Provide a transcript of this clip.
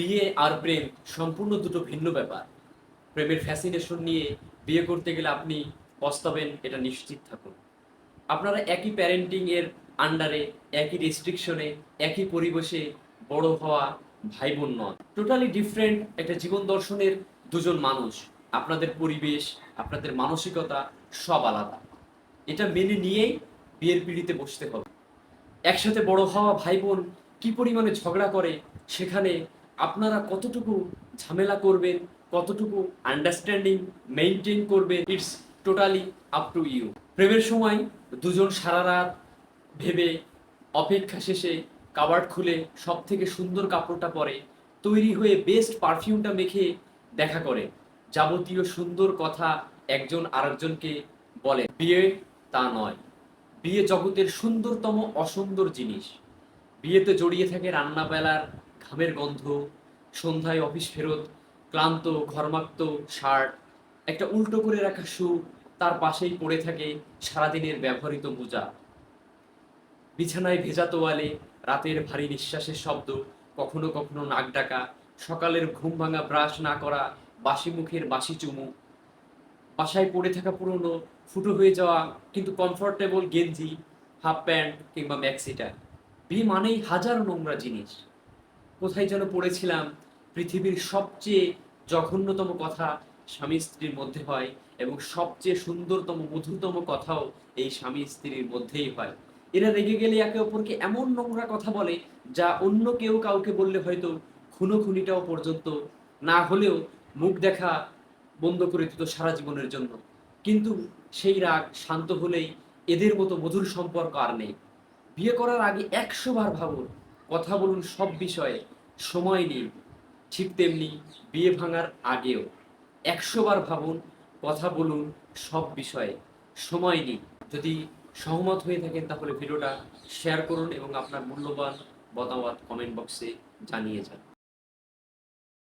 বিয়ে আর প্রেম সম্পূর্ণ দুটো ভিন্ন ব্যাপার। প্রেমের ফ্যাসিনেশন নিয়ে বিয়ে করতে গেলে আপনি পস্তাবেন, এটা নিশ্চিত থাকুন। আপনারা একই প্যারেন্টিং এর আন্ডারে একই রেস্ট্রিকশনে একই পরিবেশে বড় হওয়া ভাই বোন নন। টোটালি ডিফারেন্ট একটা জীবন দর্শনের দুজন মানুষ। আপনাদের পরিবেশ, আপনাদের মানসিকতা সব আলাদা। এটা মেনে নিয়েই বিয়ের পিড়িতে বসতে হবে। একসাথে বড় হওয়া ভাই বোন কি পরিমাণে ঝগড়া করে, সেখানে আপনারা কতটুকু ঝামেলা করবেন, কতটুকু আন্ডারস্ট্যান্ডিং মেনটেন করবেন it's totally up to you প্রেমের সময় দুজন সারা রাত ভেবে, অপেক্ষা শেষে কাবার্ড খুলে সব থেকে সুন্দর কাপড়টা পরে, তৈরি হয়ে বেস্ট পারফিউমটা মেখে দেখা করে। যাবতীয় সুন্দর কথা একজন আরেকজনকে বলে। বিয়ে তা নয়। বিয়ে জগতের সুন্দরতম অসুন্দর জিনিস। বিয়েতে জড়িয়ে থাকে রান্নাবেলার ঘামের গন্ধ, সন্ধ্যায় অফিস ফেরত, ক্লান্ত, ঘর্মাক্ত শার্ট একটা উল্টো করে রাখা শু, তার পাশেই পড়ে থাকে সারাদিনের ব্যবহৃত মোজা। বিছানায় ভেজা তোয়ালে, রাতের ভারী নিঃশ্বাসের শব্দ, কখনো কখনো নাক ডাকা, সকালের ঘুম ভাঙা ব্রাশ না করা, বাসি মুখের বাসি চুমু। বাসায় পড়ে থাকা পুরনো, ফুটো হয়ে যাওয়া, কিন্তু কমফোর্টেবল গেঞ্জি হাফ প্যান্ট কিংবা ম্যাক্সিটা বিয়ে মানেই হাজার নোংরা জিনিস। কোথায় যেন পড়েছিলাম, পৃথিবীর সবচেয়ে জঘন্যতম কথা স্বামী স্ত্রীর মধ্যে হয় এবং সবচেয়ে সুন্দরতম, মধুরতম কথাও এই স্বামী স্ত্রীর মধ্যেই হয়। এরা রেগে গেলে একে অপরকে এমন নোংরা কথা বলে যা অন্য কেউ কাউকে বললে হয়তো খুনো খুনিটাও পর্যন্ত না হলেও মুখ দেখা বন্ধ করে দিত সারা জীবনের জন্য। কিন্তু সেই রাগ শান্ত হলেই এদের মতো মধুর সম্পর্ক আর নেই। বিয়ে করার আগে একশো বার ভাবুন কথা বলুন সব বিষয়ে। সময় নিন ঠিক তেমনি বিয়ে ভাঙার আগেও। একশোবার ভাবুন, কথা বলুন সব বিষয়ে। সময় নিন যদি সহমত হয়ে থাকেন তাহলে ভিডিওটা শেয়ার করুন এবং আপনার মূল্যবান মতামত কমেন্ট বক্সে জানিয়ে যান।